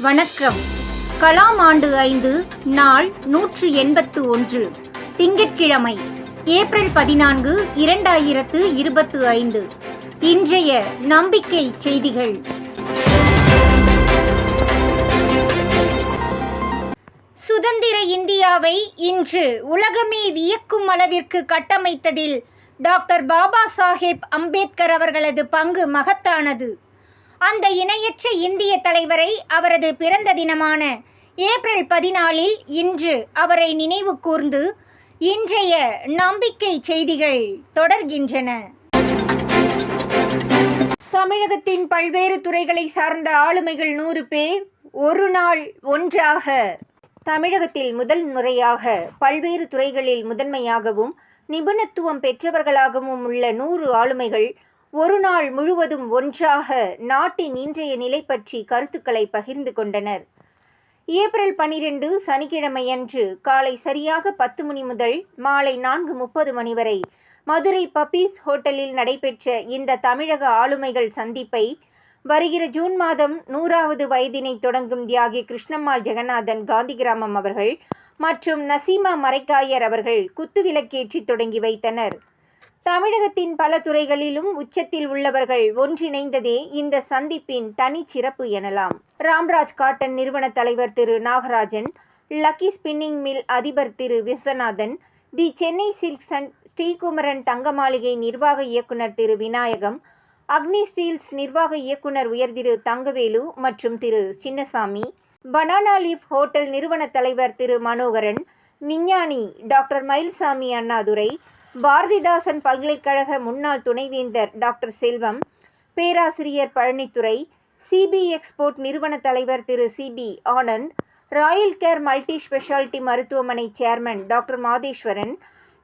வணக்கம். கலாம் ஆண்டு ஐந்து நாள் நூற்று எண்பத்து ஒன்று. திங்கட்கிழமை ஏப்ரல் பதினான்கு இரண்டாயிரத்து இருபத்து ஐந்து. இன்றைய நம்பிக்கை செய்திகள். சுதந்திர இந்தியாவை இன்று உலகமே வியக்கும் அளவிற்கு கட்டமைத்ததில் டாக்டர் பாபா சாஹேப் அம்பேத்கர் அவர்களது பங்கு மகத்தானது. அந்த இணையற்ற இந்திய தலைவரை அவரது பிறந்த தினமான ஏப்ரல் பதினாலில் இன்று அவரை நினைவு கூர்ந்து இன்றைய நம்பிக்கை செய்திகள் தொடர்கின்றன. தமிழகத்தின் பல்வேறு துறைகளை சார்ந்த ஆளுமைகள் நூறு பேர் ஒரு நாள் ஒன்றாக தமிழகத்தில் முதல் முறையாக பல்வேறு துறைகளில் முதன்மையாகவும் நிபுணத்துவம் பெற்றவர்களாகவும் உள்ள நூறு ஆளுமைகள் ஒரு நாள் முழுவதும் ஒன்றாக நாட்டின் இன்றைய நிலை பற்றி கருத்துக்களை பகிர்ந்து கொண்டனர். ஏப்ரல் பனிரெண்டு சனிக்கிழமையன்று காலை சரியாக பத்து மணி முதல் மாலை நான்கு முப்பது மணி வரை மதுரை பப்பீஸ் ஹோட்டலில் நடைபெற்ற இந்த தமிழக ஆளுமைகள் சந்திப்பை வருகிற ஜூன் மாதம் நூறாவது வயதினை தொடங்கும் தியாகி கிருஷ்ணம்மாள் ஜெகநாதன் காந்தி கிராமம் அவர்கள் மற்றும் நசீமா மரைக்காயர் அவர்கள் குத்துவிளக்கேற்றி தொடங்கி வைத்தனர். தமிழகத்தின் பல துறைகளிலும் உச்சத்தில் உள்ளவர்கள் ஒன்றிணைந்ததே இந்த சந்திப்பின் தனி சிறப்பு எனலாம். ராம்ராஜ் காட்டன் நிறுவன தலைவர் Thiru Nagarajan lucky spinning mill அதிபர் Thiru Viswanathan the Chennai silks and Srikumaran Thanga Maligai நிர்வாக இயக்குனர் திரு விநாயகம் அக்னி ஸ்டீல்ஸ் நிர்வாக இயக்குனர் உயர் திரு தங்கவேலு மற்றும் Thiru Chinnasamy banana leaf hotel நிறுவன தலைவர் திரு மனோகரன் விஞ்ஞானி டாக்டர் மயில்சாமி அண்ணாதுரை பாரதிதாசன் பல்கலைக்கழக முன்னாள் துணைவேந்தர் டாக்டர் செல்வம் பேராசிரியர் பழனித்துறை சிபி எக்ஸ்போர்ட் நிறுவன தலைவர் Thiru Sibi Anand royal care multi speciality மருத்துவமனை chairman doctor Madheswaran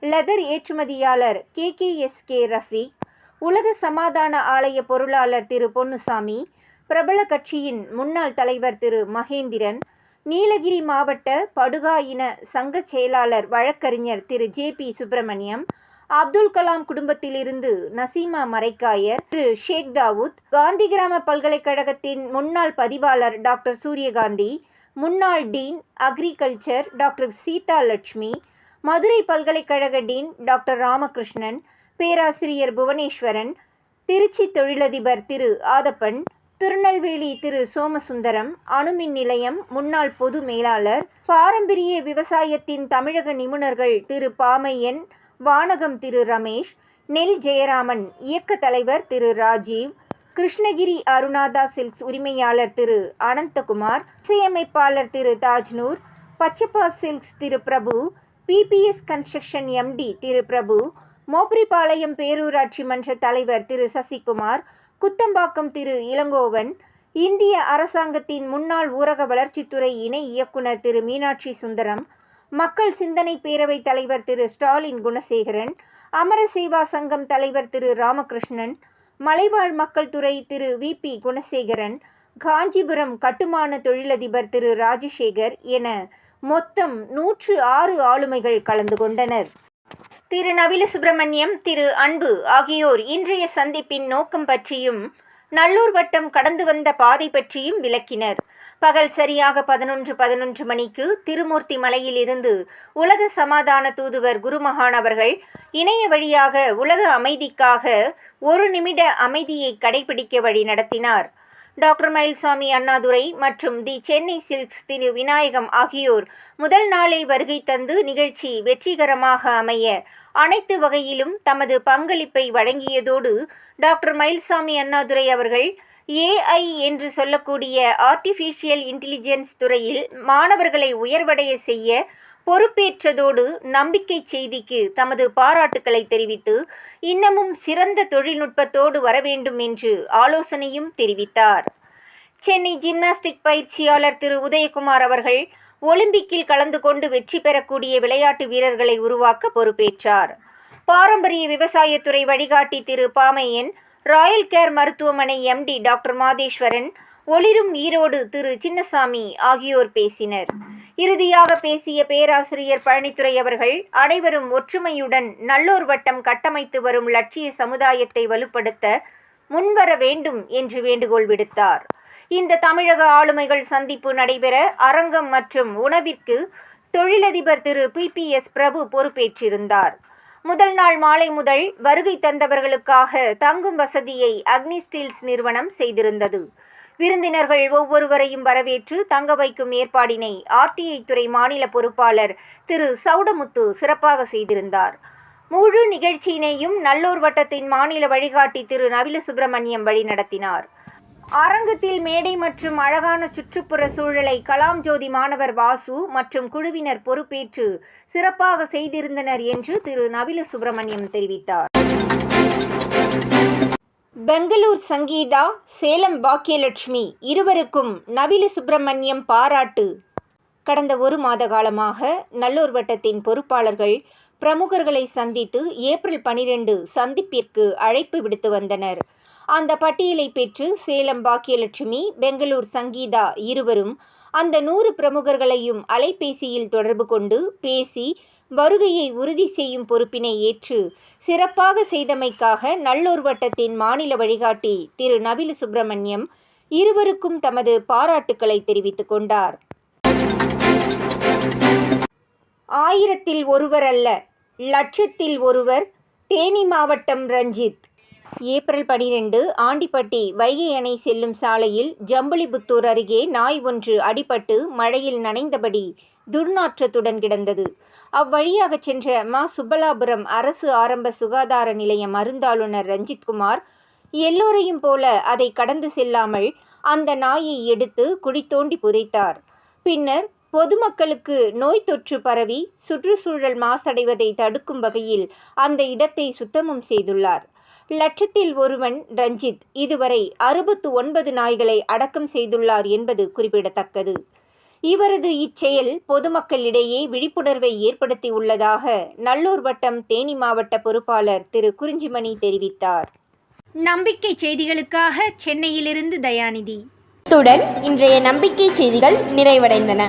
leather ஏற்றுமதியாளர் K K S K Rafeeq உலக சமாதான ஆலய பொருளாளர் திரு பொன்னுசாமி பிரபல கட்சியின் முன்னாள் தலைவர் திரு மகேந்திரன் நீலகிரி மாவட்ட படுகா இன சங்க செயலாளர் வழக்கறிஞர் திரு. ஜே. பி. சுப்பிரமணியம் அப்துல் கலாம் குடும்பத்திலிருந்து நசீமா மரைக்காயர் திரு. ஷேக் தாவூத் காந்தி கிராம பல்கலைக்கழகத்தின் முன்னாள் பதிவாளர் டாக்டர் சூரியகாந்தி முன்னாள் dean agriculture doctor Seetha Lakshmi Madurai பல்கலைக்கழக டீன் டாக்டர் ராமகிருஷ்ணன் பேராசிரியர் புவனேஸ்வரன் திருச்சி தொழிலதிபர் திரு. ஆதப்பன் திருநெல்வேலி திரு. சோமசுந்தரம் அணுமின் நிலையம் முன்னாள் பொது மேலாளர் பாரம்பரிய விவசாயத்தின் தமிழக நிபுணர்கள் திரு. பாமையன் வானகம் திரு. ரமேஷ் நெல் ஜெயராமன் இயக்க தலைவர் திரு. ராஜீவ் கிருஷ்ணகிரி அருணாதா சில்க்ஸ் உரிமையாளர் திரு. அனந்தகுமார் இசையமைப்பாளர் Thiru. Tajnoor Pachaiyappa silks Thiru. Prabhu PBS construction MD Thiru. Prabhu Mopripalayam பேரூராட்சி மன்ற தலைவர் திரு. சசிகுமார் குத்தம்பாக்கம் திரு இளங்கோவன் இந்திய அரசாங்கத்தின் முன்னாள் ஊரக வளர்ச்சித்துறை இணை இயக்குனர் திரு மீனாட்சி சுந்தரம் மக்கள் சிந்தனை பேரவை தலைவர் திரு ஸ்டாலின் குணசேகரன் அமரசேவா சங்கம் தலைவர் திரு ராமகிருஷ்ணன் மலைவாழ் மக்கள் துறை திரு வி பி குணசேகரன் காஞ்சிபுரம் கட்டுமான தொழிலதிபர் திரு ராஜசேகர் என மொத்தம் நூற்று ஆறு ஆளுமைகள் கலந்து கொண்டனர். திரு நவில சுப்பிரமணியம் திரு அன்பு ஆகியோர் இன்றைய சந்திப்பின் நோக்கம் பற்றியும் நல்லூர் வட்டம் கடந்து வந்த பாதை பற்றியும் விளக்கினர். பகல் சரியாக பதினொன்று பதினொன்று மணிக்கு திருமூர்த்தி மலையிலிருந்து உலக சமாதான தூதுவர் குருமகான் அவர்கள் இணைய வழியாக உலக அமைதிக்காக ஒரு நிமிட அமைதியை கடைபிடிக்க வழி நடத்தினார். டாக்டர் மயில்சாமி அண்ணாதுரை மற்றும் தி சென்னை சில்க்ஸ் திரு விநாயகம் ஆகியோர் முதல் நாளை வருகை தந்து நிகழ்ச்சி வெற்றிகரமாக அமைய அனைத்து வகையிலும் தமது பங்களிப்பை வழங்கியதோடு டாக்டர் மயில்சாமி அண்ணாதுரை அவர்கள் ஏஐ என்று சொல்லக்கூடிய ஆர்டிஃபிஷியல் இன்டெலிஜென்ஸ் துறையில் மாணவர்களை உயர்வடைய செய்ய பொறுப்பேற்றதோடு நம்பிக்கை செய்திக்கு தமது பாராட்டுக்களை தெரிவித்து இன்னமும் சிறந்த தொழில்நுட்பத்தோடு வர வேண்டும் என்று ஆலோசனையும் தெரிவித்தார். சென்னை ஜிம்னாஸ்டிக் பயிற்சியாளர் திரு. உதயகுமார் அவர்கள் ஒலிம்பிக்கில் கலந்து கொண்டு வெற்றி பெறக்கூடிய விளையாட்டு வீரர்களை உருவாக்க பொறுப்பேற்றார். பாரம்பரிய விவசாயத்துறை வழிகாட்டி திரு. பாமையன் ராயல் கேர் மருத்துவமனை எம்டி டாக்டர் மாதேஸ்வரன் ஒளிரும் ஈரோடு திரு. சின்னசாமி ஆகியோர் பேசினர். இறுதியாக பேசிய பேராசிரியர் பழனித்துறை அவர்கள் அனைவரும் ஒற்றுமையுடன் நல்லோர் வட்டம் கட்டமைத்து வரும் லட்சிய சமுதாயத்தை வலுப்படுத்த முன்வர வேண்டும் என்று வேண்டுகோள் விடுத்தார். இந்த தமிழக ஆளுமைகள் சந்திப்பு நடைபெற அரங்கம் மற்றும் உணவிற்கு தொழிலதிபர் Thiru. P. P. S. Prabhu பொறுப்பேற்றிருந்தார். முதல் நாள் மாலை முதல் வருகை தந்தவர்களுக்காக தங்கும் வசதியை அக்னி ஸ்டீல்ஸ் நிறுவனம் செய்திருந்தது. விருந்தினர்கள் ஒவ்வொருவரையும் வரவேற்று தங்க வைக்கும் ஏற்பாடினை ஆர்டிஐ துறை மாநில பொறுப்பாளர் திரு சவுடமுத்து சிறப்பாக செய்திருந்தார். முழு நிகழ்ச்சியினையும் நல்லூர் வட்டத்தின் மாநில வழிகாட்டி திரு நவில சுப்பிரமணியம் வழிநடத்தினார் அரங்கத்தில் மேடை மற்றும் அழகான சுற்றுப்புற சூழலை கலாம் ஜோதி மாணவர் வாசு மற்றும் குழுவினர் பொறுப்பேற்று சிறப்பாக செய்திருந்தனர் என்று திரு நவில சுப்பிரமணியம் தெரிவித்தார். பெங்களூர் சங்கீதா சேலம் பாக்கியலட்சுமி இருவருக்கும் நவில சுப்பிரமணியம் பாராட்டு. கடந்த ஒரு மாத காலமாக நல்லூர் வட்டத்தின் பொறுப்பாளர்கள் பிரமுகர்களை சந்தித்து ஏப்ரல் பனிரெண்டு சந்திப்பிற்கு அழைப்பு விடுத்து வந்தனர். அந்த பட்டியலை பெற்று சேலம் பாக்கியலட்சுமி பெங்களூர் சங்கீதா இருவரும் அந்த நூறு பிரமுகர்களையும் அலைபேசியில் தொடர்பு கொண்டு பேசி வருகையை உறுதி செய்யும் பொறுப்பினை ஏற்று சிறப்பாக செய்தமைக்காக நல்லூர் வட்டத்தின் மாநில வழிகாட்டி திரு நவில சுப்பிரமணியம் இருவருக்கும் தமது பாராட்டுக்களை தெரிவித்துக் கொண்டார். ஆயிரத்தில் ஒருவர் அல்ல லட்சத்தில் ஒருவர் தேனி மாவட்டம் ரஞ்சித். ஏப்ரல் பனிரெண்டு ஆண்டிப்பட்டி வைகை அணை செல்லும் சாலையில் ஜம்புலிபுத்தூர் அருகே நாய் ஒன்று அடிபட்டு மழையில் நனைந்தபடி துர்நாற்றத்துடன் கிடந்தது. அவ்வழியாக சென்ற மா. சுப்பலாபுரம் அரசு ஆரம்ப சுகாதார நிலைய மருந்தாளுநர் ரஞ்சித்குமார் எல்லோரையும் போல அதை கடந்து செல்லாமல் அந்த நாயை எடுத்து குழி தோண்டி புதைத்தார். பின்னர் பொதுமக்களுக்கு நோய் தொற்று பரவி சுற்றுச்சூழல் மாசடைவதை தடுக்கும் வகையில் அந்த இடத்தை சுத்தமும் செய்துள்ளார். லட்சத்தில் ஒருவன் ரஞ்சித் இதுவரை அறுபத்து ஒன்பது நாய்களை அடக்கம் செய்துள்ளார் என்பது குறிப்பிடத்தக்கது. இவரது இச்செயல் பொதுமக்களிடையே விழிப்புணர்வை ஏற்படுத்தி உள்ளதாக நல்லூர் வட்டம் தேனி மாவட்ட பொறுப்பாளர் திரு குறிஞ்சிமணி தெரிவித்தார். நம்பிக்கை செய்திகளுக்காக சென்னையிலிருந்து தயாநிதி. இத்துடன் இன்றைய நம்பிக்கை செய்திகள் நிறைவடைந்தன.